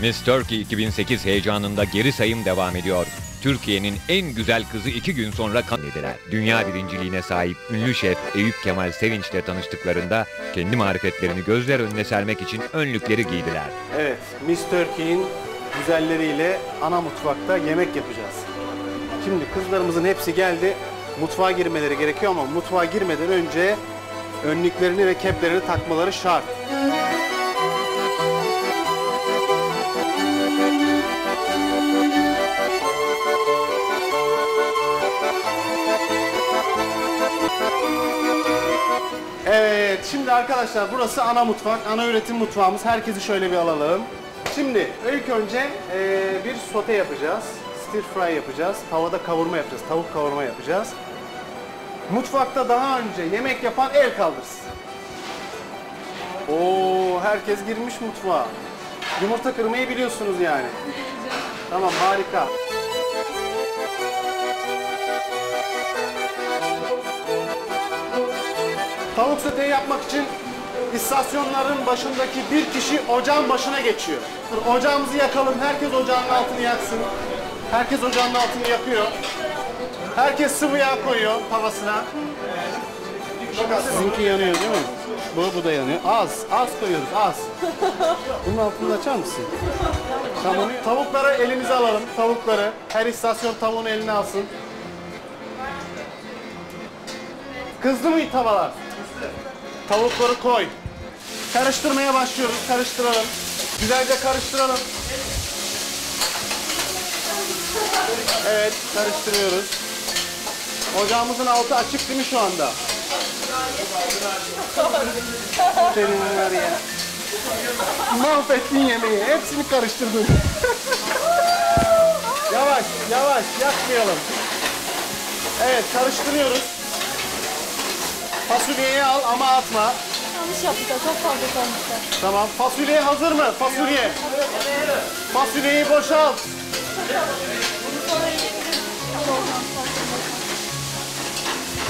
Miss Turkey 2008 heyecanında geri sayım devam ediyor. Türkiye'nin en güzel kızı iki gün sonra kan ediler. Dünya birinciliğine sahip ünlü şef Eyüp Kemal Sevinç'le tanıştıklarında kendi marifetlerini gözler önüne sermek için önlükleri giydiler. Evet, Miss Turkey'in güzelleriyle ana mutfakta yemek yapacağız. Şimdi kızlarımızın hepsi geldi. Mutfağa girmeleri gerekiyor ama mutfağa girmeden önce önlüklerini ve keplerini takmaları şart. Evet, şimdi arkadaşlar burası ana mutfak, ana üretim mutfağımız. Herkesi şöyle bir alalım. Şimdi ilk önce eee, bir sote yapacağız. Stir fry yapacağız. Tavada kavurma yapacağız. Tavuk kavurma yapacağız. Mutfakta daha önce yemek yapan el kaldırsın. Oo, herkes girmiş mutfağa. Yumurta kırmayı biliyorsunuz yani. Tamam, harika. Tavuk soteyi yapmak için istasyonların başındaki bir kişi ocağın başına geçiyor. Ocağımızı yakalım. Herkes ocağın altını yaksın. Herkes ocağın altını yakıyor. Herkes sıvı yağ koyuyor tavasına. Sizinki yanıyor değil mi? Bu, bu da yanıyor. Az, az koyuyoruz, az. Bunun altını açar mısın? Tamam. Tavukları elimize alalım. Tavukları. Her istasyon tavuğunu eline alsın. Kızdı mı tavalar? Tavukları koy. Karıştırmaya başlıyoruz. Karıştıralım. Güzelce karıştıralım. Evet, karıştırıyoruz. Ocağımızın altı açık değil mi şu anda? Senin var ya. Mahvettin yemeği. Hepsini karıştırdın. yavaş, yavaş. Yakmayalım. Evet, karıştırıyoruz. Fasulyeyi al ama atma. Yanlış yaptık. Çok fazla konuştuk. Tamam. Fasulye hazır mı? Fasulye. Fasulyeyi boşalt.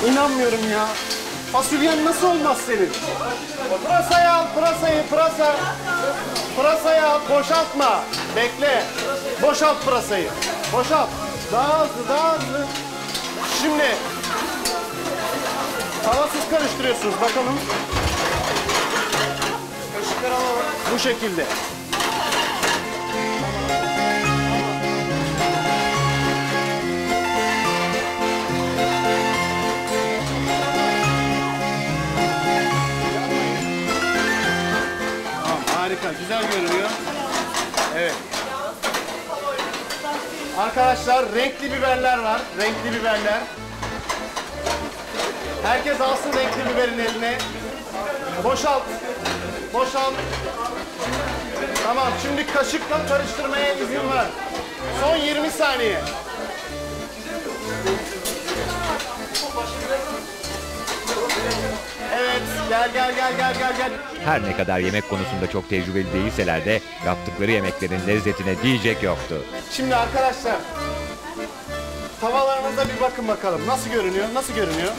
İnanmıyorum ya. Fasulyen nasıl olmaz senin? Pırasayı al, pırasayı, pırasa. Pırasayı al, boşaltma. Bekle. Boşalt pırasayı. Boşalt. Daha hızlı, daha hızlı. Şimdi tavasız karıştırıyorsunuz. Bakalım. Kaşıkları alalım. Bu şekilde. Tamam, harika. Güzel görünüyor. Evet. Arkadaşlar renkli biberler var. Renkli biberler. Herkes alsın renkli biberin eline. Boşalt. Boşalt. Tamam şimdi kaşıkla karıştırmaya izin ver. Son 20 saniye. Evet gel gel gel gel gel gel. Her ne kadar yemek konusunda çok tecrübeli değilseler de yaptıkları yemeklerin lezzetine diyecek yoktu. Şimdi arkadaşlar tavalarımıza bir bakın bakalım. Nasıl görünüyor? Nasıl görünüyor?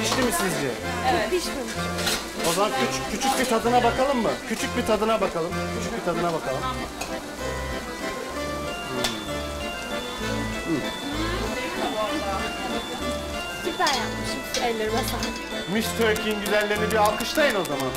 Pişti mi sizce? Evet. Pişmemiş. O zaman küçük, küçük bir tadına bakalım mı? Küçük bir tadına bakalım. Küçük bir tadına bakalım. Süper yapmışım. Ellerime sağlık. Miss Turkey'in güzellerini bir alkışlayın o zaman.